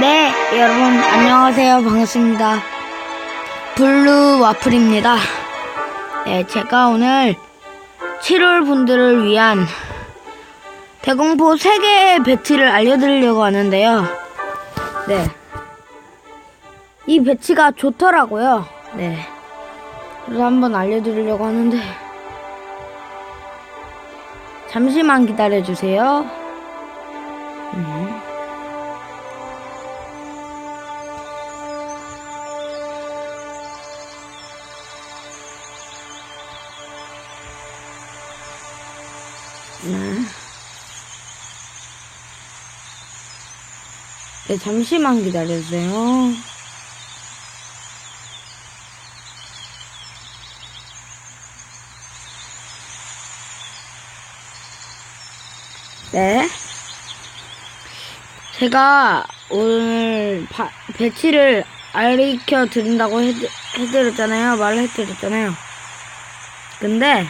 네, 여러분 안녕하세요. 반갑습니다. 블루 와플입니다. 네, 제가 오늘 7월 분들을 위한 대공포 3개의 배치를 알려드리려고 하는데요. 네. 이 배치가 좋더라고요. 네. 그래서 한번 알려드리려고 하는데. 잠시만 기다려주세요. 네, 잠시만 기다려주세요. 네. 제가 오늘 바, 배치를 알려 드린다고 해드, 해드렸잖아요. 말을 해드렸잖아요. 근데,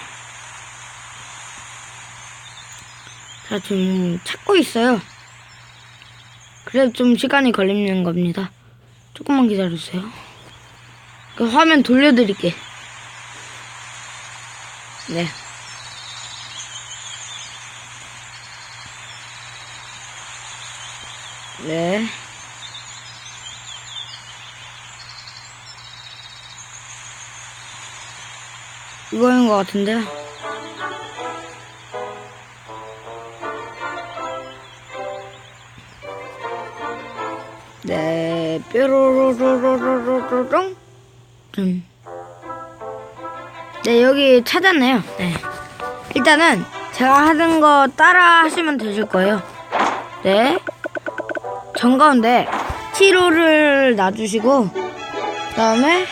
제가 지금 찾고 있어요. 그래서 좀 시간이 걸리는 겁니다. 조금만 기다려주세요. 그 화면 돌려드릴게. 네. 네. 이거인 것 같은데요. 네, 뾰로로로로로로롱. 음. 네, 여기 찾았네요. 네. 일단은 제가 하는 거 따라 하시면 되실 거예요. 네. 정 가운데 7호를 놔주시고 그 다음에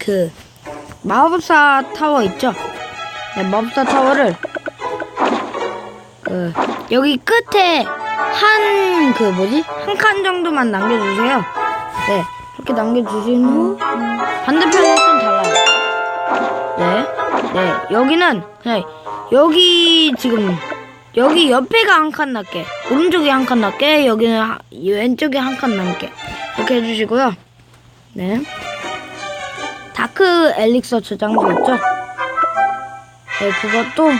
그 마법사 타워 있죠? 네, 마법사 타워를 그 여기 끝에 한 그 뭐지 한 칸 정도만 남겨주세요. 네, 이렇게 남겨주신 후 반대편은 좀 달라요. 네, 네 여기는 그냥 여기 지금 여기 옆에가 한칸 남게 오른쪽에 한칸 남게 여기는 하- 왼쪽에 한칸 남게 이렇게 해주시고요. 네. 다크 엘릭서 저장소 있죠? 네, 그것도,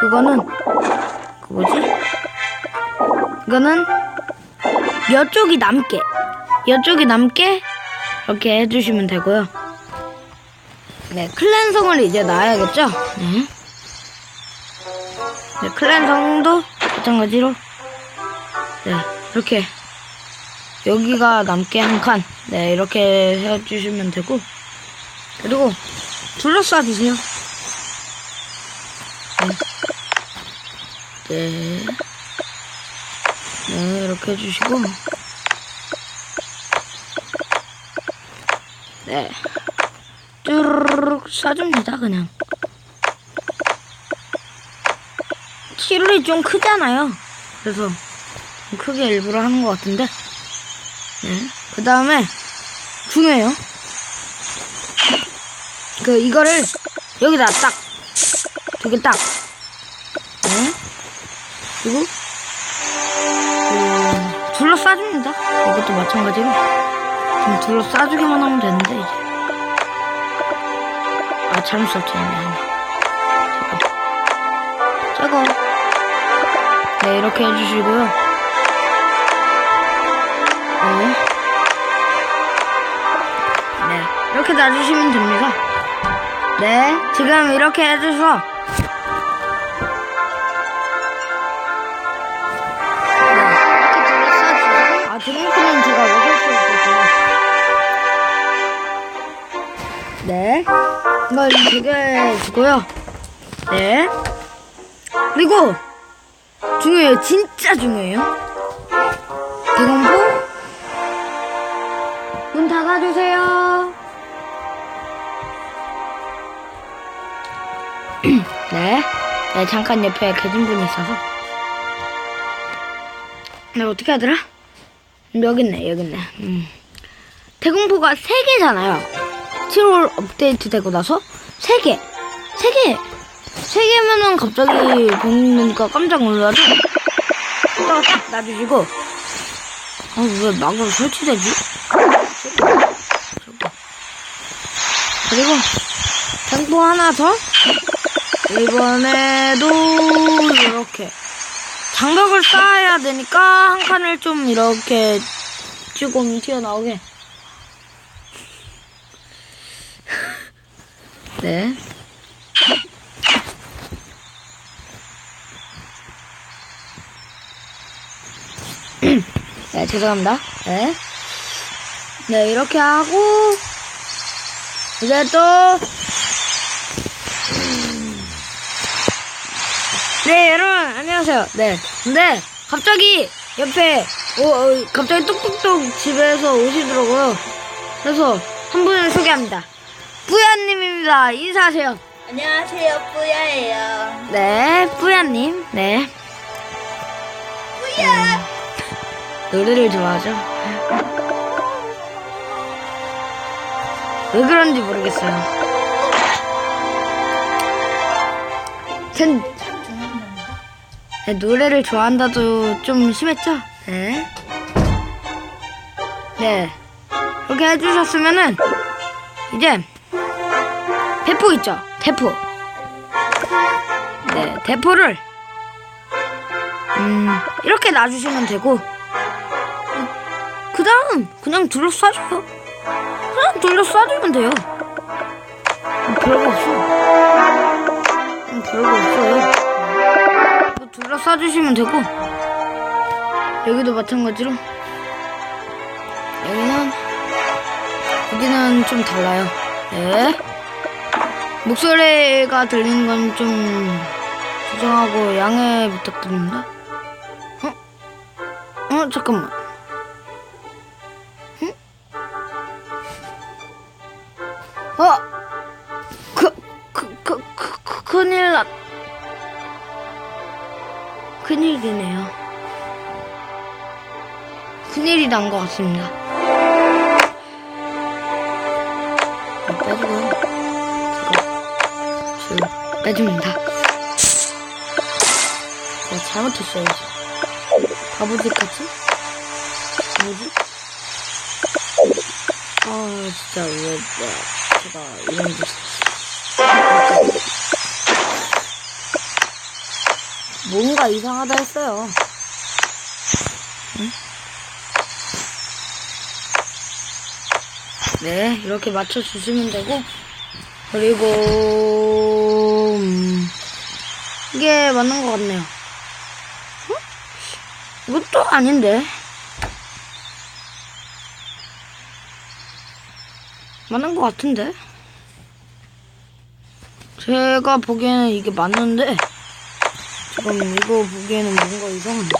그거는, 그 뭐지? 이거는, 여쪽이 남게, 여쪽이 남게, 이렇게 해주시면 되고요. 네, 클랜성을 이제 놔야겠죠? 네. 네, 클랜성도 마찬가지로, 네, 이렇게, 여기가 남게 한 칸, 네, 이렇게 해주시면 되고, 그리고 둘러싸 주세요. 네. 네. 네, 이렇게 해주시고. 네. 쭈르륵 쏴줍니다, 그냥. 치룰이 좀 크잖아요. 그래서 좀 크게 일부러 하는 것 같은데. 네. 그 다음에 중요해요. 그 이거를 여기다 딱 두 개 딱. 네. 그리고 그 둘러 싸줍니다. 이것도 마찬가지로 좀 둘러 싸주기만 하면 되는데 이제 아 잘못 설치했네. 저거 저거 네 이렇게 해주시고요. 네. 네 이렇게 놔주시면 됩니다. 네, 지금 이렇게 해줘서 이걸 두개 해주고요. 네, 그리고 중요해요, 진짜 중요해요. 대공포 문 닫아주세요. 네. 네, 잠깐 옆에 계신 분이 있어서. 네, 어떻게 하더라? 음, 여기 있네, 여기 있네. 음. 대공포가 3개잖아요. 7월 업데이트 되고 나서 3개. 3개. 3개면은 갑자기 보니까 깜짝 놀라서 딱, 딱 놔주시고 아, 왜 막으로 설치되지? 그리고, 탱고 하나 더. 이번에도, 이렇게. 장벽을 쌓아야 되니까, 한 칸을 좀 이렇게, 조금 튀어나오게. 네. 네, 죄송합니다. 네. 네, 이렇게 하고, 이제 또, 음. 네, 여러분, 안녕하세요. 네. 근데, 갑자기, 옆에, 어, 어, 갑자기 뚝뚝뚝 집에서 오시더라고요. 그래서, 한 분을 소개합니다. 뿌야님입니다. 인사하세요. 안녕하세요, 뿌야예요. 네, 뿌야님. 네. 뿌야! 노래를 좋아하죠. 왜 그런지 모르겠어요. 전 네, 노래를 좋아한다도 좀 심했죠? 네. 네. 그렇게 해주셨으면은, 이제, 대포 있죠? 대포. 네, 대포를, 음, 이렇게 놔주시면 되고, 그 다음 그냥 둘러싸줘요. 그냥 둘러싸주면 돼요. 음, 별거 없어. 음, 별거 없어요. 이거 둘러싸주시면 되고 여기도 마찬가지로 여기는 여기는 좀 달라요. 네. 목소리가 들리는 건좀 조정하고 양해 부탁드립니다. 어? 어 잠깐만. 어, 그, 그, 그, 그, 그 큰일 났, 큰일이네요. 큰일이 난 것 같습니다. 빼줍니다. 제가 잘못했어요, 지금. 바보짓 같이? 뭐지? 아, 진짜, 왜, 뭐야. 제가 이런 짓을 뭔가 이상하다 했어요. 응? 네, 이렇게 맞춰주시면 되고, 그리고, 음, 이게 맞는 것 같네요. 어? 이것도 아닌데. 맞는 것 같은데? 제가 보기에는 이게 맞는데, 지금 이거 보기에는 뭔가 이상한데?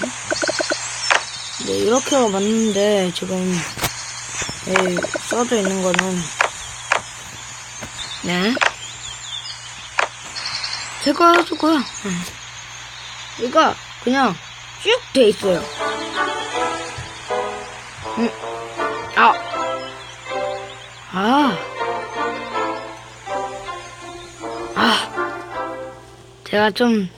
네, 이렇게가 맞는데, 지금, 여기 써져 있는 거는, 네. 제가 해주고요. 네. 이거 그냥 쭉 돼 있어요. 음, 아. 아. 아. 제가 좀,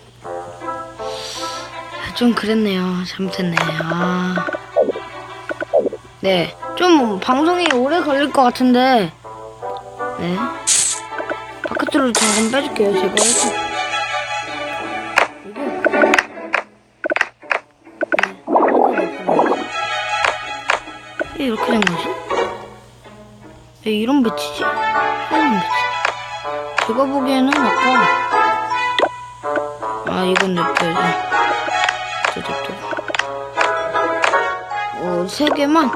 좀 그랬네요. 잘못했네. 아. 네. 좀 방송이 오래 걸릴 것 같은데, 네. 바깥으로 잠깐 빼줄게요. 제가 왜 이렇게 된 거지? 왜 이런 배치지? 이런 배치. 제가 보기에는 아까 아 이건 냅둬야지. 냅둬 어, 세 개만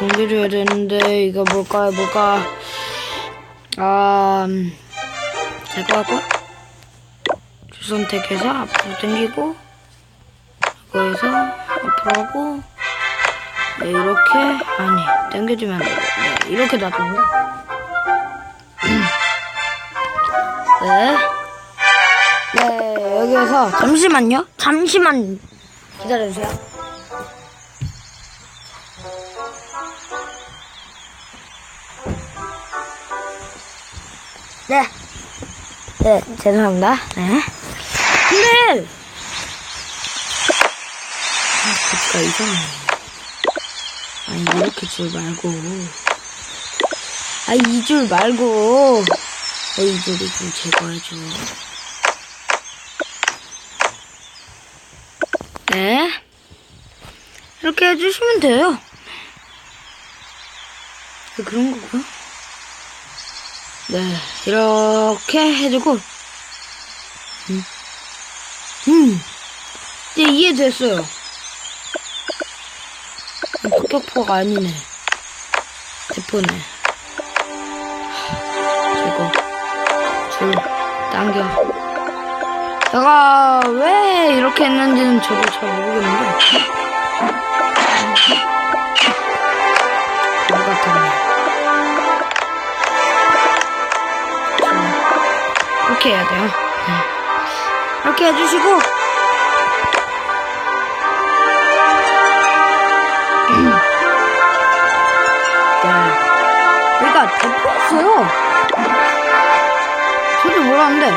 공개줘야 되는데 이거 뭘까요? 뭘까? 아 음, 제가 하고 주 선택해서 앞으로 당기고 이거에서 앞으로 하고 네, 이렇게 아니 당겨주면 안 돼요. 네, 이렇게 놔두고 네. 네, 여기에서 잠시만요. 잠시만 기다려주세요. 네. 네, 죄송합니다. 네. 근데, 아, 고치가 이상하네. 아니 이렇게 줄 말고. 아이 이줄 말고. 어, 이 줄이줄 제거해줘. 네? 이렇게 해주시면 돼요. 네, 그런 거고요? 네 이렇게 해주고. 음, 음. 이제 이해됐어요 폭격포가 아니네. 대포네. 제거. 줄, 당겨. 제가 왜 이렇게 했는지는 저도 잘 모르겠는데. 그거 같았네. 자, 이렇게 해야 돼요. 네. 이렇게 해주시고, 네. 여기가 대포였어요. 저도 몰랐는데,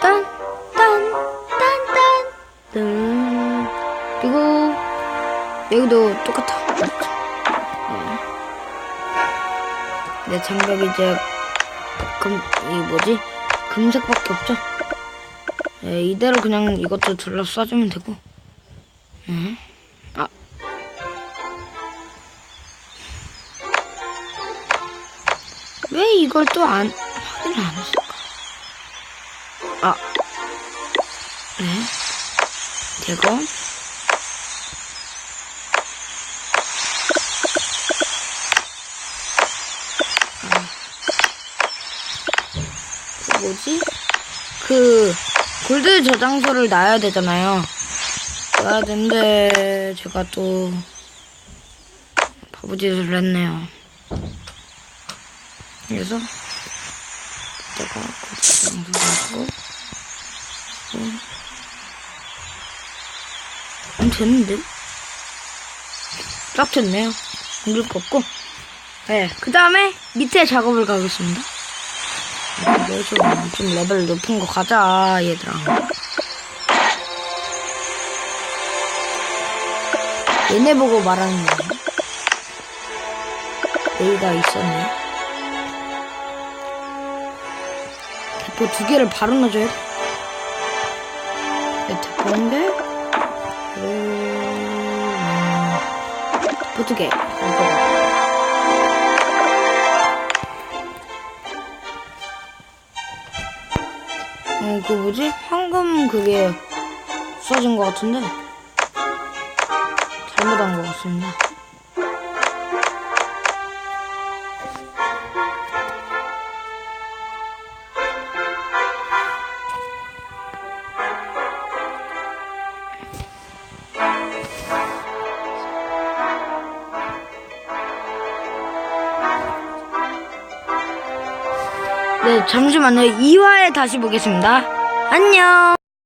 딴, 딴, 딴, 딴. 그리고, 여기도 똑같아. 네. 내 장벽이 이제 금, 이 뭐지? 금색밖에 없죠? 네, 이대로 그냥 이것도 둘러 쏴주면 되고. 음. 아. 왜 이걸 또 안, 확인을 안 했을까? 아. 네. 제거. 뭐지? 그 골드 저장소를 놔야 되잖아요. 놔야 되는데 제가 또 바보짓을 했네요. 그래서 내가 골드 저장소 안 됐는데? 딱 됐네요. 옮길 거 없고. 네, 그 다음에 밑에 작업을 가겠습니다. 내줘. 좀 레벨 높은 거 가자, 얘들아. 얘네 보고 말하는 거야. 여기가 있었네. 대포 두 개를 바로 넣어줘야 돼. 네, 대포인데, 음, 대포 두 개. 이거. 그 뭐지? 황금 그게 써진 것 같은데 잘못한 것 같습니다. 네, 잠시만요. 2화에 다시 보겠습니다. 안녕!